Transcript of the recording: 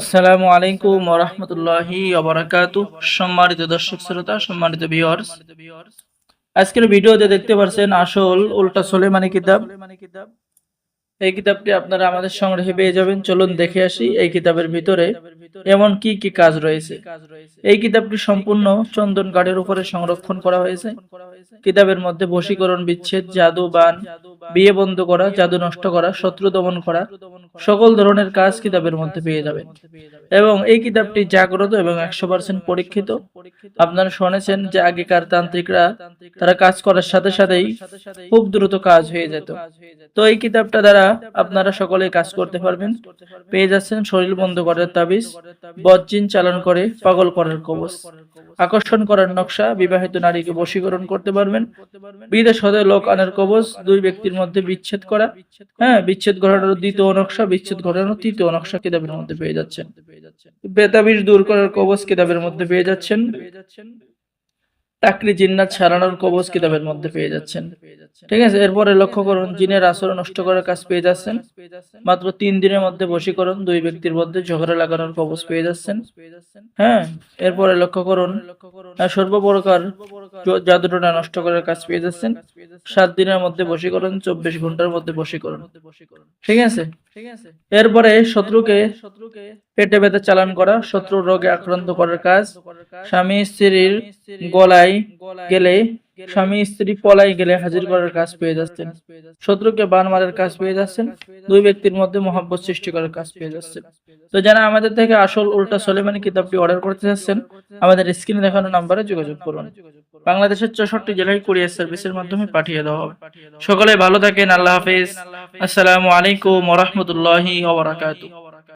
আসসালামু আলাইকুম ওরহমতুল্লাহি অবরাকাতু সম্মানিত দর্শক শ্রোতা, সম্মানিত ভিউয়ার্স আজকের ভিডিওতে দেখতে পাচ্ছেন আসল উল্টা সোলেমানি কিতাব। এই কিতাবটি আপনারা আমাদের সংগ্রহে পেয়ে যাবেন। চলুন দেখে আসি এই কিতাবের ভিতরে এমন কি কি কাজ রয়েছে। এই কিতাবটি সম্পূর্ণ চন্দন কাঠের উপরে সংরক্ষণ করা হয়েছে। কিতাবের মধ্যে বশীকরণ, বিচ্ছেদ, জাদু, বান, বিয়ে বন্ধ করা, জাদু নষ্ট করা, শত্রু দমন করা সকল ধরনের কাজ কিতাবের মধ্যে পেয়ে যাবেন। এবং এই কিতাবটি জাগ্রত এবং একশো পার্সেন্ট পরীক্ষিত। আপনারা শুনেছেন যে আগেকার তান্ত্রিকরা, তারা কাজ করার সাথে সাথেই খুব দ্রুত কাজ হয়ে যেত। তো এই কিতাবটা দ্বারা আপনারা সকলেই কাজ করতে পারবেন। পেয়ে যাচ্ছেন শরীর বন্ধ করার তাবিজ, বজ্জিন চালান করে পাগল করার কবচ। আকর্ষণ করার নকশা বিবাহিত নারীকে বশীকরণ করতে পারবেন। বিদেশ হতে লোক আনার কবচ দুই ব্যক্তির মধ্যে বিচ্ছেদ করা। হ্যাঁ বিচ্ছেদ ঘটানোর দ্বিতীয় নকশা, বিচ্ছেদ ঘটানোর তৃতীয় নকশা কিতাবের মধ্যে পেয়ে যাচ্ছেন। বেতাবির দূর করার কবচ কিতাবের মধ্যে পেয়ে যাচ্ছেন। টাকরি জিন্নাত সারানোর কবচ কিতাবের মধ্যে পেয়ে যাচ্ছেন। ঠিক আছে এরপরে লক্ষ্য করুন জিনের আসর নষ্ট করার কাজ পেয়ে যাচ্ছেন। মাত্র তিন দিনের মধ্যে বশীকরণ দুই ব্যক্তির মধ্যে ঝগড়া লাগানোর কবচ পেয়ে যাচ্ছেন। হ্যাঁ এরপরে লক্ষ্য করুন সর্বপ্রকার জাদুটোনা নষ্ট করার কাজ পেয়ে যাচ্ছেন। সাত দিনের মধ্যে বশীকরণ চব্বিশ ঘণ্টার মধ্যে বশীকরণ। ঠিক আছে? এরপরে শত্রুকে শত্রুকে পেটে বেঁধে চালান করা শত্রুর রোগে আক্রান্ত করার কাজ। স্বামী স্ত্রীর গলায় গেলে স্বামী স্ত্রী পলাই গেলে হাজির করার কাজ পেয়ে যাচ্ছেন। শত্রুকে বান মারার কাজ পেয়ে যাচ্ছেন। দুই ব্যক্তির মধ্যে মহাব্বত সৃষ্টি করার কাজ পেয়ে যাচ্ছেন। তো যারা আমাদের থেকে আসল উল্টা সলেমানি কিতাবটি অর্ডার করতে চাচ্ছেন আমাদের স্ক্রিনে দেখানো নাম্বারে যোগাযোগ করুন। বাংলাদেশের চৌষট্টি জেলায় কুরিয়ার সার্ভিসের মাধ্যমে পাঠিয়ে দেওয়া হবে। সকলে ভালো থাকেন আল্লাহ হাফিজ। আসসালামু আলাইকুম ওরহমতুল্লাহি ওবরাকাতুহ